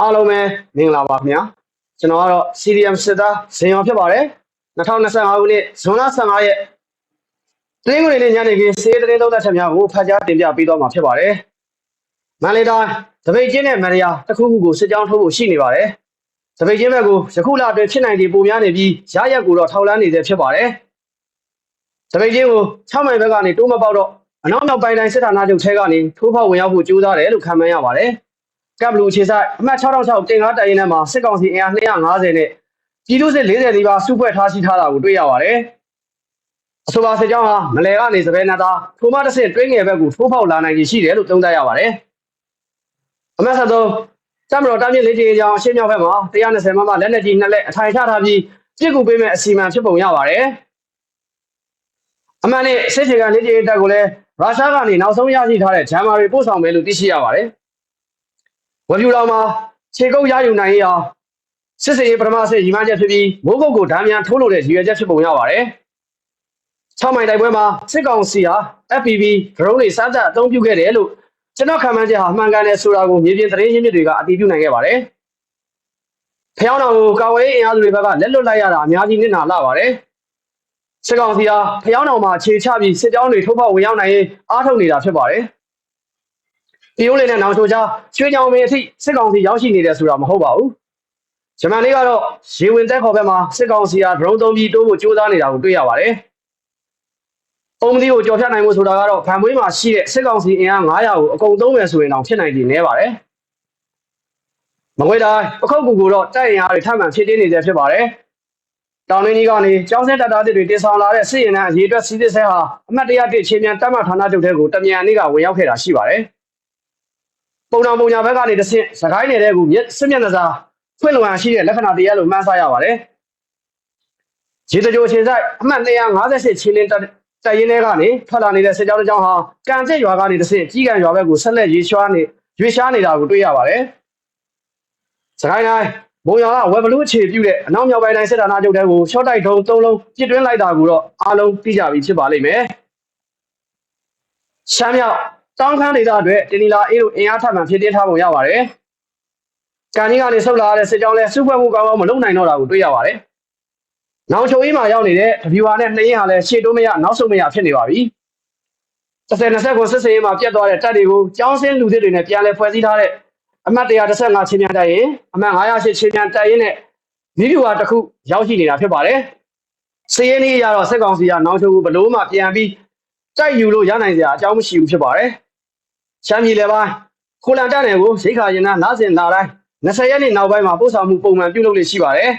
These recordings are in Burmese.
အားလုံးပဲမင်္ဂလာပါခင်ဗျာကျွန်တော်ကတော့ CDM စစ်သားဇင်ရောဖြစ်ပါတယ်2025ခုနှစ်ဇွန်လ15ရက်တင်းငွေလေးညနေခင်းစေးသတင်းသုံးသပ်ချက်များကိုဖတ်ကြားတင်ပြပေးသွားမှာဖြစ်ပါတယ်မန္တလေးတိုင်းသပိတ်ချင်းနဲ့မရယာတစ်ခုခုကိုစစ်ကြောင်းထုတ်ဖို့ရှိနေပါတယ်သပိတ်ချင်းဘက်ကိုယခုလအတွင်းဖြစ်နိုင်ခြေပုံများနေပြီးရရက်ကိုတော့ထောက်လန်းနေသေးဖြစ်ပါတယ်သပိတ်ချင်းကို6မိုင်ဘက်ကနေတိုးမပေါက်တော့အနောက်နောက်ပိုင်းတိုင်းစစ်ဌာနချုပ်ထဲကနေထိုးဖောက်ဝင်ရောက်ဖို့ကြိုးစားတယ်လို့ခန့်မှန်းရပါတယ် ကပ်ဘလူးခြေဆိုင်အမှတ်6006တင်ကားတိုင်ရင်ထဲမှာစစ်ကောင်စီအင်အား250နဲ့ပြည်သူ့စစ်40နီးပါးစုဖွဲ့ထားရှိထားတာကိုတွေ့ရပါတယ်။အဆိုပါစစ်ကြောင်းဟာမလဲကနေစပယ်နတာထိုမတစ်ဆင့်တွင်းငယ်ဘက်ကိုထိုးဖောက်လာနိုင်ရှိတယ်လို့သုံးသပ်ရပါတယ်။အမှတ်73တမတော်တာမြင့်လေးကြီးကြောင်အရှင်းမြောက်ဘက်မှာ120မမလက်နက်ကြီးနှစ်လက်အထိုင်ချထားပြီးပြစ်ကူပေးမဲ့အစီအမံဖြစ်ပုံရပါတယ်။အမှန်နဲ့စစ်ချေကလေးကြီးတပ်ကိုလည်းရုရှားကနေနောက်ဆုံးရရှိထားတဲ့ဂျာမာတွေပို့ဆောင်မယ်လို့သိရှိရပါတယ်။ ဝယ်ပြူတော်မှာခြေကုပ်ရယူနိုင်ရအောင်စစ်စေးပထမဆင့်ညီမချက်ဖြစ်ပြီးမိုးကုတ်ကိုဓာမြန်ထိုးလို့တဲ့ရည်ရွယ်ချက်ဖြစ်ပုံရပါတယ်။6မိုင်တိုက်ပွဲမှာစစ်ကောင်စီဟာ FPV drone တွေစမ်းသပ်အသုံးပြုခဲ့တယ်လို့ကျွန်တော်ခံမှန်းချက်ဟာမှန်ကန်တယ်ဆိုတာကိုမြေပြင်သတင်းရင်းမြစ်တွေကအတည်ပြုနိုင်ခဲ့ပါတယ်။ဖျောင်းတော်ကိုကာဝေးအင်အားစုတွေဘက်ကလက်လွတ်လိုက်ရတာအများကြီးနစ်နာလာပါတယ်။စစ်ကောင်စီဟာဖျောင်းတော်မှာခြေချပြီးစစ်ကြောင်းတွေထုတ်ဖောက်ဝင်ရောက်နိုင်ရေးအားထုတ်နေတာဖြစ်ပါတယ်။ ပြည်ဦးလေးနဲ့နောင်ချိုချရွှေချောင်ပင်အထိစစ်ကောင်စီရောက်ရှိနေတယ်ဆိုတာမဟုတ်ပါဘူး။ဂျမန်လေးကတော့ရေဝင်တက်ခေါ်ဘက်မှာစစ်ကောင်စီဟာ drone သုံးပြီးတိုးဖို့ကြိုးစားနေတာကိုတွေ့ရပါတယ်။ပုံမဒီကိုကြော်ဖြတ်နိုင်မှုဆိုတာကတော့ဗန်မွေးမှာရှိတဲ့စစ်ကောင်စီအင်အား900ကိုအကုန်သုံးမယ်ဆိုရင်တော့ဖြစ်နိုင်တယ်နည်းပါတယ်။မကွေးတိုင်းပခုတ်ကူကိုတော့တိုက်အင်အားတွေထပ်မံဖြစ်တင်းနေသေးဖြစ်ပါတယ်။တောင်ရင်းကြီးကနေကျောင်းစက်တပ်သားတွေတင်ဆောင်လာတဲ့စစ်ရင်နှန်းအရေးအတွက်စီးစစ်ဆဲဟာအမှတ်တရတစ်ချင်းမြန်တပ်မဌာနချုပ်ထဲကိုတမြန်နေ့ကဝင်ရောက်ခဲ့တာရှိပါတယ်။ ပုံတော်ပုံညာဘက်ကနေတဆင့်စကိုင်းနယ်တဲ့ကူမြစ်စစ်မျက်နှာစာဖွင့်လွှမ်းရှိတဲ့လက္ခဏာတရားလို့မှန်းဆရပါတယ်။ရေတကြိုချင်းဆိုင်အမှတ်258ချင်းလင်းတပ်တပ်ရင်းထဲကနေထွက်လာနေတဲ့စစ်ကြောင်းတစ်ကြောင်းဟာကံကျက်ရွာကနေတဆင့်ကြီးကံရွာဘက်ကိုဆက်လက်ရေရွှားနေရွေ့ရှားနေတာကိုတွေ့ရပါတယ်။စကိုင်းတိုင်းဘုံရွာကဝက်ဘလူးအခြေပြုတဲ့အနောက်မြောက်ပိုင်းတိုင်းစစ်ဌာနချုပ်တဲကိုရှော့တိုက်ထုံး၃လုံးပြစ်တွင်းလိုက်တာကိုတော့အားလုံးသိကြပြီဖြစ်ပါလိမ့်မယ်။ရှမ်းမြောက် တောင်းခမ်းဒေသအတွက်တင်နီလာအေးတို့အင်အားထပ်မံဖြစ်တင်းထားပုံရပါတယ်။ကန်ကြီးကနေဆုတ်လာတဲ့စစ်ကြောင်းလဲစုဖွဲ့မှုကောင်းကောင်းမလုပ်နိုင်တော့တာကိုတွေ့ရပါတယ်။နောင်ချိုအေးမှာရောက်နေတဲ့တဗျူဟာနဲ့နှင်းဟာလဲရှေ့တိုးမရနောက်ဆုတ်မရဖြစ်နေပါပြီ။30 20ကိုစစ်စေးမှာပြတ်သွားတဲ့တပ်တွေကိုကျောင်းစင်းလူသစ်တွေနဲ့ပြန်လဲဖွဲ့စည်းထားတဲ့အမှတ်115ချင်းမြန်တိုက်ရင်အမှတ်908ချင်းမြန်တိုက်ရင်နဲ့မိဗျူဟာတစ်ခုရောက်ရှိနေတာဖြစ်ပါတယ်။စည်ရင်းလေးရတော့စစ်ကောင်စီကနောင်ချိုကိုဘလို့မှပြန်ပြီးတိုက်ယူလို့ရနိုင်စရာအကြောင်းမရှိဘူးဖြစ်ပါတယ်။ ချမ်းပြည်လေပိုင်းကိုလန်တက်နယ်ကိုရိခါရင်နာနားစင်လာတိုင်း20ရက်နေ့နောက်ပိုင်းမှာပို့ဆောင်မှုပုံမှန်ပြုလုပ်လို့ရှိပါတယ်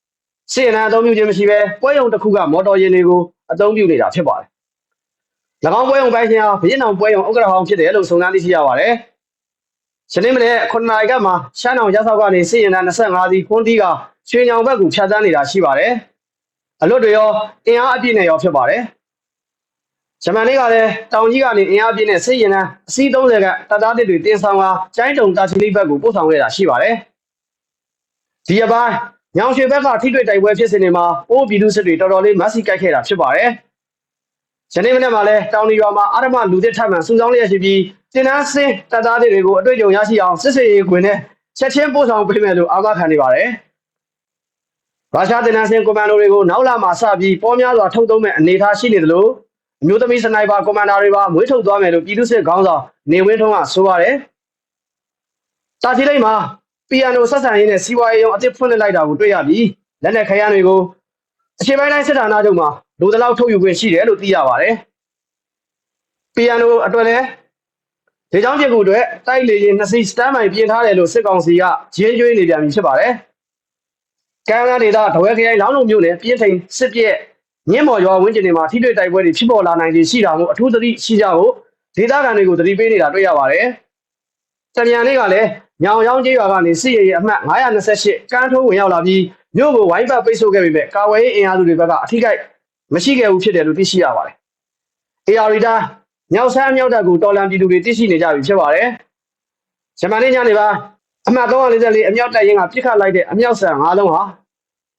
။စစ်ရဏအသုံးပြုခြင်းမရှိဘဲပွဲရုံတစ်ခုကမော်တော်ယာဉ်တွေကိုအသုံးပြုနေတာဖြစ်ပါတယ်။၎င်းပွဲရုံပိုင်းရှင်ဟာဗီယက်နမ်ပွဲရုံဥက္ကဋ္ဌဟောင်းဖြစ်တယ်လို့စုံစမ်းသိရှိရပါတယ်။ယနေ့မနေ့9နာရီကမှရှမ်းအောင်ရဆောက်ကနေစစ်ရင်တန်း25စီးခွန်းတီးကရွှေညောင်ဘက်ကိုဖြတ်သန်းနေတာရှိပါတယ်။အလွတ်တွေရောအင်အားအပြည့်နဲ့ရောဖြစ်ပါတယ်။ ဂျမန်လေးကလည်းတောင်ကြီးကနေအင်အားပြည့်နဲ့စစ်ရင်တန်းအစီး30ကတပ်သားတွေတင်ဆောင်ကကျိုင်းတုံတာချီလေးဘက်ကိုပို့ဆောင်ခဲ့တာရှိပါတယ်။ဒီအပိုင်းညောင်ရွှေဘက်ကထိတွေ့တိုက်ပွဲဖြစ်စဉ်တွေမှာအိုးပြည်သူစစ်တွေတော်တော်လေးမက်ဆီကြိုက်ခဲ့တာဖြစ်ပါတယ်။ယနေ့မနေ့မှာလည်းတောင်ဒီရွာမှာအာရမလူသစ်ထပ်မံစုဆောင်းလျက်ရှိပြီးတင်နန်းစင်းတပ်သားတွေကိုအတွေ့အကြုံရရှိအောင်စစ်စေးရေးခွင်နဲ့ချက်ချင်းပို့ဆောင်ပေးမယ်လို့အာမခံနေပါတယ်။ရုရှားတင်နန်းစင်းကွန်မန်ဒိုတွေကိုနောက်လာမှာစပြီးပေါ်များစွာထုတ်သုံးမဲ့အနေအထားရှိနေသလို အမျိုးသမီးစနိုက်ပါကွန်မန်ဒါတွေပါမွေးထုတ်သွားမယ်လို့ပြည်သူ့စစ်ခေါင်းဆောင်နေဝင်းထွန်းကဆိုပါတယ်။တာချီလိမ့်မှာပီယန်နိုဆက်ဆံရေးနဲ့စီးပွားရေးရုံးအသစ်ဖွင့်လှစ်လိုက်တာကိုတွေ့ရပြီးလက်နက်ခဲယမ်းတွေကိုအချိန်ပိုင်းတိုင်းစစ်ဌာနချုပ်မှာလူတလောက်ထုတ်ယူခွင့်ရှိတယ်လို့သိရပါတယ်။ပီယန်နိုအတွက်လည်းဒေချောင်းပြကူအတွက်တိုက်လေရင်နှစ်စီးစတမ်းမိုင်ပြင်ထားတယ်လို့စစ်ကောင်စီကရင်းကျွေးနေပြန်ပြီဖြစ်ပါတယ်။ကမ်းနားဒေသဒဝဲခရိုင်လောင်းလုံမြို့နယ်ပြင်းထိန်စစ်ပြက် ညင်းမော်ရွာဝင်းကျင်တွေမှာထိတွေ့တိုက်ပွဲတွေဖြစ်ပေါ်လာနိုင်ခြေရှိတာမို့အထူးသတိရှိကြဖို့ဒေသခံတွေကိုသတိပေးနေတာတွေ့ရပါတယ်။တမြန်လေးကလည်းညောင်ရောင်းကျေးရွာကနေစစ်ရေးအမှတ်928ကန်းထိုးဝင်ရောက်လာပြီးမြို့ကိုဝိုင်းပတ်ပိတ်ဆို့ခဲ့ပေမဲ့ကာဝယ်ရေးအင်အားစုတွေဘက်ကအထိကိမရှိခဲ့ဘူးဖြစ်တယ်လို့သိရှိရပါတယ်။ AR တာမြောက်ဆန်းမြောက်တပ်ကိုတော်လန်ပြည်သူတွေသိရှိနေကြပြီဖြစ်ပါတယ်။ဂျမန်နေ့ညနေပါအမှတ်344အမြောက်တပ်ရင်းကပြစ်ခတ်လိုက်တဲ့အမြောက်ဆန်၅လုံးဟာ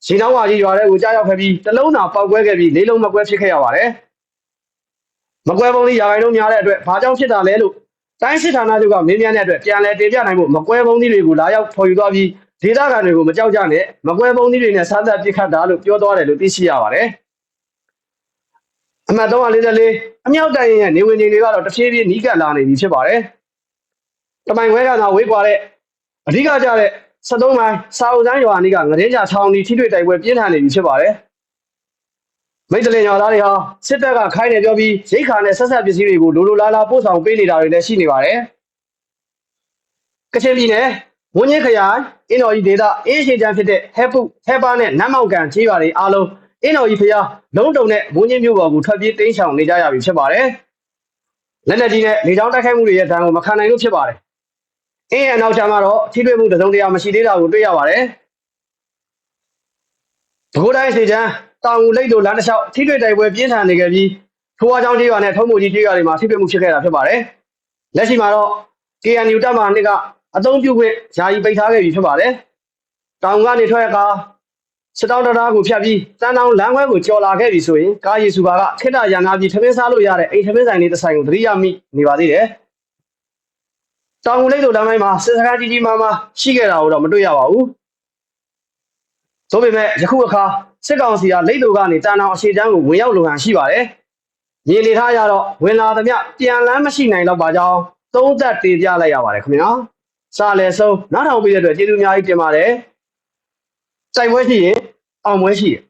ရေတောင်းဝါကြီးရွာထဲကိုကြားရောက်ခဲ့ပြီးတလုံးသာပောက်ကွဲခဲ့ပြီးလေးလုံးမကွဲဖြစ်ခဲ့ရပါတယ်။မကွဲပုံလေးရာဂိုင်လုံးများတဲ့အတွက်ဘာကြောင့်ဖြစ်တာလဲလို့တိုင်းစစ်ဌာနချုပ်ကမင်းများတဲ့အတွက်ပြန်လည်တင်ပြနိုင်ဖို့မကွဲပုံးသီးတွေကိုလာရောက်ဖော်ယူသွားပြီးဒေသခံတွေကိုမကြောက်ကြနဲ့မကွဲပုံးသီးတွေနဲ့စားသက်ပစ်ခတ်တာလို့ပြောသွားတယ်လို့သိရှိရပါတယ်အမှတ်344အမြောက်တိုင်ရင်ရဲ့နေဝင်ချိန်တွေကတော့တဖြည်းဖြည်းနီးကပ်လာနေပြီဖြစ်ပါတယ်တမိုင်ခွဲကသာဝေးကွာတဲ့အဓိကကြတဲ့ 73မိုင်စာအုပ်ဆိုင်ရွာအနီးကငရင်ကြချောင်းဒီထိတွေ့တိုက်ပွဲပြင်းထန်နေပြီဖြစ်ပါတယ်မိတ်တလင်ရွာသားတွေဟာစစ်တပ်ကခိုင်းနေပြောပြီးရိတ်ခါနဲ့ဆက်ဆက်ပစ္စည်းတွေကိုလိုလိုလားလားပို့ဆောင်ပေးနေတာတွေလည်းရှိနေပါတယ်ကချင်ပြည်နယ်ဝင်းကြီးခရိုင်အင်းတော်ကြီးဒေသအေးရှိချမ်းဖြစ်တဲ့ဟဲပုဟဲပါနဲ့နမ်းမောက်ကန်ကြီးရွာတွေအားလုံးအင်းတော်ကြီးဖျားလုံးတုံနဲ့ဝင်းကြီးမြို့ပေါ်ကိုထွက်ပြေးတိမ်းရှောင်နေကြရပြီဖြစ်ပါတယ်လက်လက်ကြီးနဲ့လေကြောင်းတိုက်ခိုက်မှုတွေရဲ့ဒဏ်ကိုမခံနိုင်လို့ဖြစ်ပါတယ် အင်းရဲ့အနောက်ချမ်းမှာတော့ထိတွေ့မှုတစ်စုံတရာမရှိသေးတာကိုတွေ့ရပါတယ်ဘကိုးတိုင်းစီချမ်းတောင်ငူလိတ်တို့လမ်းတစ်လျှောက်ထိတွေ့တိုက်ပွဲပြင်းထန်နေခဲ့ပြီးထိုးဝါချောင်းကြီးရွာနဲ့ထုံးမှုကြီးကြီးရွာတွေမှာထိတွေ့မှုဖြစ်ခဲ့တာဖြစ်ပါတယ်လက်ရှိမှာတော့ KNU တပ်မဟာနှစ်ကအသုံးပြုခွင့်ယာယီပိတ်ထားခဲ့ပြီဖြစ်ပါတယ်။တောင်ကနေထွက်ရကာစစ်တောင်းတရားကိုဖြတ်ပြီးတန်တောင်လမ်းခွဲကိုကျော်လာခဲ့ပြီဆိုရင်ကားရီစုပါကခိတ္တရန်နာပြီးထမင်းစားလို့ရတဲ့အိမ်ထမင်းဆိုင်လေးတစ်ဆိုင်ကိုသတိရမိနေပါသေးတယ်။ တောင်ငူလိတ်တို့လမ်းပိုင်းမှာစစ်စခန်းကြီးကြီးမားမားရှိခဲ့တာကိုတော့မတွေ့ရပါဘူး။သို့ပေမဲ့ယခုအခါစစ်ကောင်စီကလိတ်တို့ကနေတန်တောင်အခြေချမ်းကိုဝင်ရောက်လုံဟန်ရှိပါတယ်။မြေနေထားရတော့ဝင်လာသမျှပြန်လန်းမရှိနိုင်တော့ပါကြောင်းသုံးသက်တင်ပြလိုက်ရပါတယ်ခင်ဗျာစာလဲဆုံးနားထောင်ပေးတဲ့အတွက်ကျေးဇူးအများကြီးတင်ပါတယ်စိုက်ပွဲရှိရင်အောင်ပွဲရှိရင်